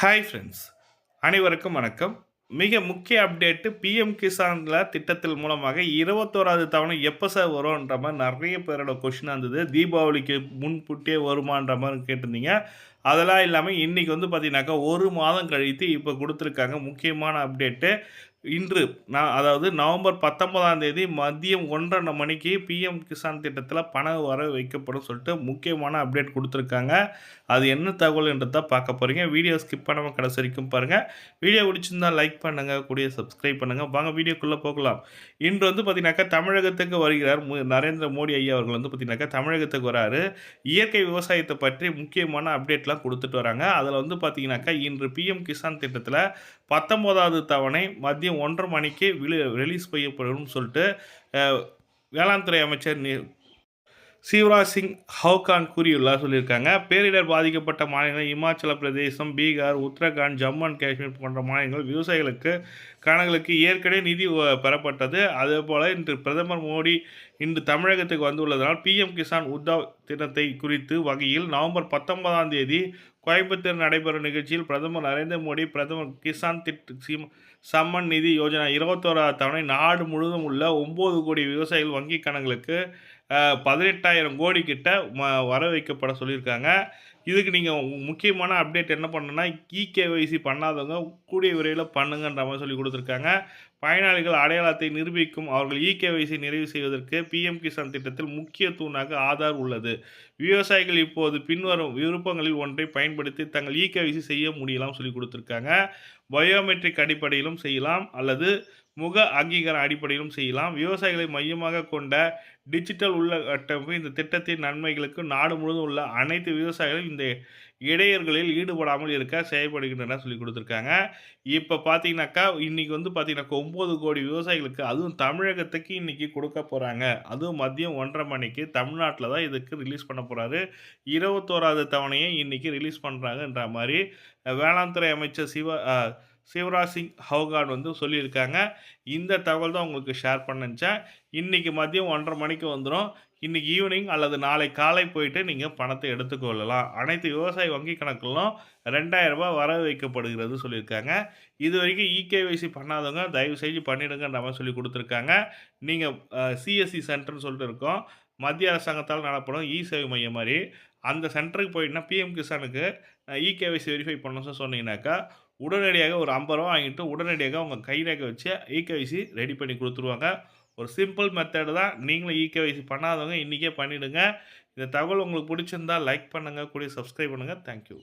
Hi friends அனைவருக்கும் வணக்கம். மிக முக்கிய அப்டேட்டு பிஎம் கிசான்ல திட்டத்தில் மூலமாக இருபத்தோராது தவணை எப்போ சார் வரும்ன்ற மாதிரி நிறைய பேரோட கொஷின் வந்தது தீபாவளிக்கு முன்கூட்டியே வருமான்ற மாதிரி கேட்டிருந்தீங்க. அதெல்லாம் இல்லாமல் இன்றைக்கி வந்து பார்த்தீங்கன்னாக்கா ஒரு மாதம் கழித்து இப்போ கொடுத்துருக்காங்க. முக்கியமான அப்டேட்டு இன்று நான் அதாவது நவம்பர் பத்தொன்பதாம் தேதி மதியம் ஒன்றரை மணிக்கு பிஎம் கிசான் திட்டத்தில் பணம் வர வைக்கப்படும் சொல்லிட்டு முக்கியமான அப்டேட் கொடுத்துருக்காங்க. அது என்ன தகவல் என்றதை பார்க்க போகிறீங்க வீடியோ ஸ்கிப் பண்ணாமல் கடைசி வரைக்கும் பாருங்கள் வீடியோ பிடிச்சிருந்தால் லைக் பண்ணுங்கள் கூடிய சப்ஸ்கிரைப் பண்ணுங்கள் வாங்க வீடியோக்குள்ளே போகலாம். இன்று வந்து பார்த்தீங்கன்னாக்கா தமிழகத்துக்கு வருகிறார் நரேந்திர மோடி ஐயா அவர்கள் வந்து பார்த்தீங்கன்னாக்கா தமிழகத்துக்கு வராரு. இயற்கை விவசாயத்தை பற்றி முக்கியமான அப்டேட்லாம் கொடுத்துட்டு வராங்க. அதில் வந்து பார்த்தீங்கன்னாக்கா இன்று பிஎம் கிசான் திட்டத்தில் பத்தொம்போதாவது தவணை மதியம் ஒன்றரை மணிக்கு ரிலீஸ் செய்யப்படும் சொல்லிட்டு வேளாண் துறை அமைச்சர் சிவராஜ் சிங் ஹவுகான் கூறியுள்ளார் சொல்லியிருக்காங்க. பேரிடர் பாதிக்கப்பட்ட மாநிலங்கள் இமாச்சல பிரதேசம் பீகார் உத்தரகாண்ட் ஜம்மு அண்ட் காஷ்மீர் போன்ற மாநிலங்கள் விவசாயிகளுக்கு கணங்களுக்கு ஏற்கனவே நிதி பெறப்பட்டது. அதே போல் இன்று பிரதமர் மோடி இன்று தமிழகத்துக்கு வந்துள்ளதனால் பிஎம் கிசான் உத்தவ் தினத்தை குறித்து வகையில் நவம்பர் பத்தொன்பதாம் தேதி கோயம்புத்தூர் நடைபெறும் நிகழ்ச்சியில் பிரதமர் நரேந்திர மோடி பிரதமர் கிசான் திட்ட சம்மன் நிதி யோஜனா இருபத்தோராவது தவணை நாடு முழுவதும் உள்ள ஒம்பது கோடி விவசாயிகள் வங்கி கணங்களுக்கு பதினெட்டாயிரம் கோடி கிட்ட ம வர வைக்கப்பட சொல்லியிருக்காங்க. இதுக்கு நீங்கள் முக்கியமான அப்டேட் என்ன பண்ணுன்னா இகேவைசி பண்ணாதவங்க கூடிய விரைவில் பண்ணுங்கன்ற மாதிரி சொல்லி கொடுத்துருக்காங்க. பயனாளிகள் அடையாளத்தை நிரூபிக்கும் அவர்கள் இகேவைசி நிறைவு செய்வதற்கு பிஎம் கிசான் திட்டத்தில் முக்கிய தூணாக ஆதார் உள்ளது. விவசாயிகள் இப்போது பின்வரும் விருப்பங்களில் ஒன்றை பயன்படுத்தி தங்கள் இகேவைசி செய்ய முடியலாம் சொல்லி கொடுத்துருக்காங்க. பயோமெட்ரிக் அடிப்படையிலும் செய்யலாம் அல்லது முக அங்கீகார அடிப்படையிலும் செய்யலாம். விவசாயிகளை மையமாக கொண்ட டிஜிட்டல் உள்ளகட்டமைப்பு இந்த திட்டத்தின் நன்மைகளுக்கு நாடு முழுவதும் உள்ள அனைத்து விவசாயிகளும் இந்த இடையர்களில் ஈடுபடாமல் இருக்க செயல்படுகின்றன சொல்லி கொடுத்துருக்காங்க. இப்போ பார்த்தீங்கன்னாக்கா இன்றைக்கி வந்து பார்த்தீங்கன்னாக்கா ஒம்பது கோடி விவசாயிகளுக்கு அதுவும் தமிழகத்துக்கு இன்றைக்கி கொடுக்க போகிறாங்க அதுவும் மதியம் ஒன்றரை மணிக்கு தமிழ்நாட்டில் தான் இதுக்கு ரிலீஸ் பண்ண போகிறாரு இருபத்தோராது தவணையை இன்றைக்கி ரிலீஸ் பண்ணுறாங்கன்ற மாதிரி வேளாண் துறை அமைச்சர் சிவ சிவராஜ் சிங் ஹவுகான் வந்து சொல்லியிருக்காங்க. இந்த தகவல் தான் உங்களுக்கு ஷேர் பண்ணிச்சேன் இன்றைக்கி மதியம் ஒன்றரை மணிக்கு வந்துடும் இன்றைக்கி ஈவினிங் அல்லது நாளை காலை போயிட்டு நீங்கள் பணத்தை எடுத்துக்கொள்ளலாம். அனைத்து விவசாய வங்கி கணக்கிலும் ரெண்டாயிரரூபா வர வைக்கப்படுகிறது சொல்லியிருக்காங்க. இது வரைக்கும் இகேவைசி பண்ணாதவங்க தயவு செஞ்சு பண்ணிடுங்கன்ற மாதிரி சொல்லி கொடுத்துருக்காங்க. நீங்கள் சிஎஸ்சி சென்டர்னு சொல்லிட்டு இருக்கோம். மத்திய அரசாங்கத்தால் நடப்படும் இ சேவை மையம் மாதிரி. அந்த சென்டருக்கு போயிட்டுனா பிஎம் கிசானுக்கு இகேவைசி வெரிஃபை பண்ணணும் சொன்னீங்கன்னாக்கா உடனடியாக ஒரு ஐம்பது ரூபா வாங்கிட்டு உடனடியாக உங்கள் கை ரேகை வச்சு இகேவைசி ரெடி பண்ணி கொடுத்துருவாங்க. ஒரு சிம்பிள் மெத்தடு தான். நீங்களும் இகேவைசி பண்ணாதவங்க இன்றைக்கே பண்ணிவிடுங்க இந்த தகவல் உங்களுக்கு பிடிச்சிருந்தால் லைக் பண்ணுங்கள் கூட சப்ஸ்கிரைப் பண்ணுங்கள் தேங்க்யூ